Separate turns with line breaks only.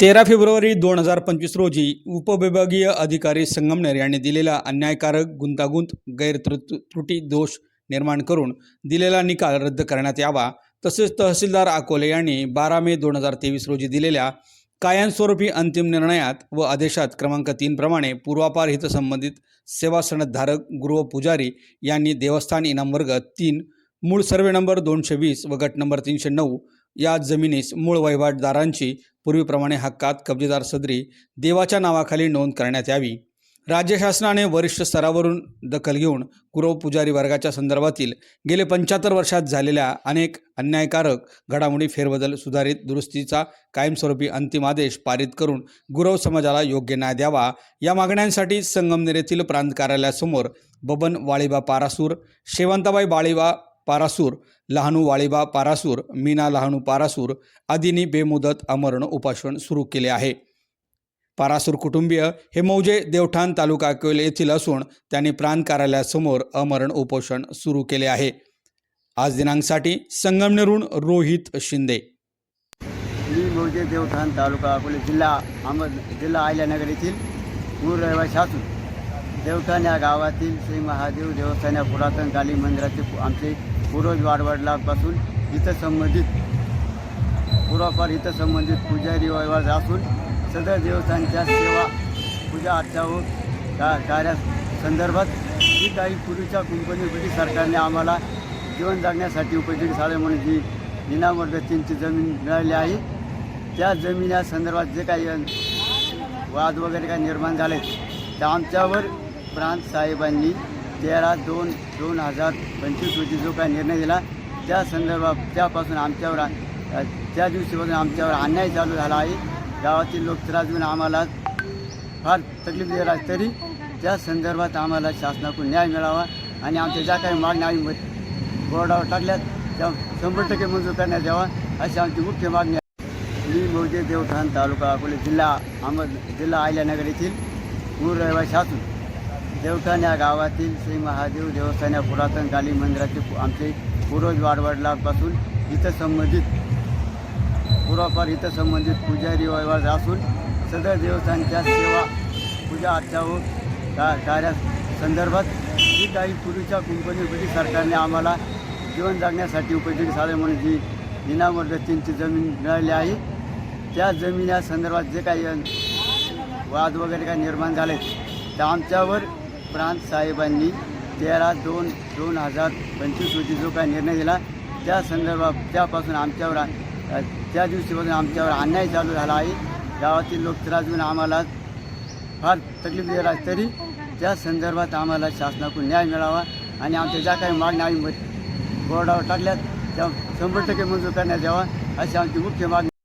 तेरा फेब्रुवारी दोन हजार पंचवीस रोजी उपविभागीय अधिकारी संगमनेर यांनी दिलेला अन्यायकारक गुंतागुंत गैरत्रु त्रुटी दोष निर्माण करून दिलेला निकाल रद्द करण्यात यावा. तसेच तहसीलदार अकोले यांनी बारा मे दोन हजार तेवीस रोजी दिलेल्या कायमस्वरूपी अंतिम निर्णयात व आदेशात क्रमांक तीनप्रमाणे पूर्वापार हितसंबंधित सेवा सनदधारक गृह पुजारी यांनी देवस्थान इनाम वर्ग तीन मूळ सर्वे नंबर दोनशे वीस व गट नंबर तीनशे नऊ या जमिनीस मूळ वहिवाटदारांची पूर्वीप्रमाणे हक्कात कब्जेदार सदरी देवाच्या नावाखाली नोंद करण्यात यावी. राज्य शासनाने वरिष्ठ स्तरावरून दखल घेऊन कुरव पुजारी वर्गाच्या संदर्भातील गेले पंच्याहत्तर वर्षात झालेल्या अनेक अन्यायकारक घडामोडी फेरबदल सुधारित दुरुस्तीचा कायमस्वरूपी अंतिम आदेश पारित करून गुरव समाजाला योग्य न्याय द्यावा. या मागण्यांसाठी संगमनेर येथील प्रांत कार्यालयासमोर बबन वाळीबा पारासूर शेवंताबाई बाळीबा पारासूर लहानू वाळीबा पारासूर मीना लहानू पारासूर आदींनी बेमुदत अमरण उपासन सुरू केले आहे. पारासूर कुटुंबीय हे मौजे देवठाण तालुका अकोले येथील असून त्यांनी प्राण कार्यालयासमोर अमरण उपोषण सुरू केले आहे. आज दिनांकसाठी संगमनेरून रोहित शिंदे.
मी मौजे देवठाण तालुका अकोले जिल्हा अहमद जिल्हा आयल्यानगर येथील मूळ रहिवासी असून देवठाण या गावातील श्री महादेव देवस्थान या पुरातन काली मंदिराचे आमचे पूर्वज वाडवडलापासून इथं संबंधित पूर्वापार इथं संबंधित पुजारी व्यवहार असून सदर देवस्थानच्या सेवा पूजा अर्चा व का कार्यासंदर्भात जी काही पूर्वीच्या कुंपणी ब्रिटिश सरकारने आम्हाला जीवन जगण्यासाठी उपयोगी झाले म्हणून जी इनाम जमीन मिळाली आहे त्या जमिनी संदर्भात जे काही वाद वगैरे काही निर्माण झाले त्या आमच्यावर प्रांत साहेबांनी तेरा दोन दोन हजार पंचवीस रोजी जो काही निर्णय दिला त्या संदर्भात त्यापासून आमच्यावर त्या दिवशीपासून आमच्यावर अन्याय चालू झाला आहे. गावातील लोक त्रास देऊन आम्हाला फार तकलीफ दिला तरी त्या संदर्भात आम्हाला शासनाकडून न्याय मिळावा आणि आमच्या ज्या काही मागण्या आम्ही बोर्डावर टाकल्यात त्या शंभर टक्के मंजूर करण्यात यावा अशी आमची मुख्य मागणी आहे. मी मौजे देवठाण तालुका अकोले जिल्हा अहमद जिल्हा आयल्यानगर येथील मूळ रहिवासी असून देवठाण या गावातील श्री महादेव देवस्थान या पुरातन काली मंदिराचे आमचे पूर्वज वाडवडलापासून इथं संबंधित पूर्वापार इथं संबंधित पुजारी व्यवहार असून सदर देवस्थानच्या सेवा पूजा अर्चा व का कार्यासंदर्भात जी काही पूर्वीच्या कंपनी ब्रिटिश सरकारने आम्हाला जीवन जगण्यासाठी उपयोगी साधन म्हणून जी इनाम तीनची जमीन मिळाली आहे त्या जमिनी संदर्भात जे काही वाद वगैरे काही निर्माण झाले त्या आमच्यावर प्रांत साहेबांनी तेरा दोन दोन हजार पंचवीस रोजी जो काही निर्णय दिला त्या संदर्भात त्यापासून आमच्यावर त्या दिवशीपासून आमच्यावर अन्याय चालू झाला आहे. गावातील लोक त्रासून आम्हाला फार तकलीफ दिला तरी त्या संदर्भात आम्हाला शासनाकडून न्याय मिळावा आणि आमच्या ज्या काही मागण्या आम्ही बोर्डावर टाकल्यात त्या शंभर टक्के मंजूर करण्यात यावा अशी आमची मुख्य मागणी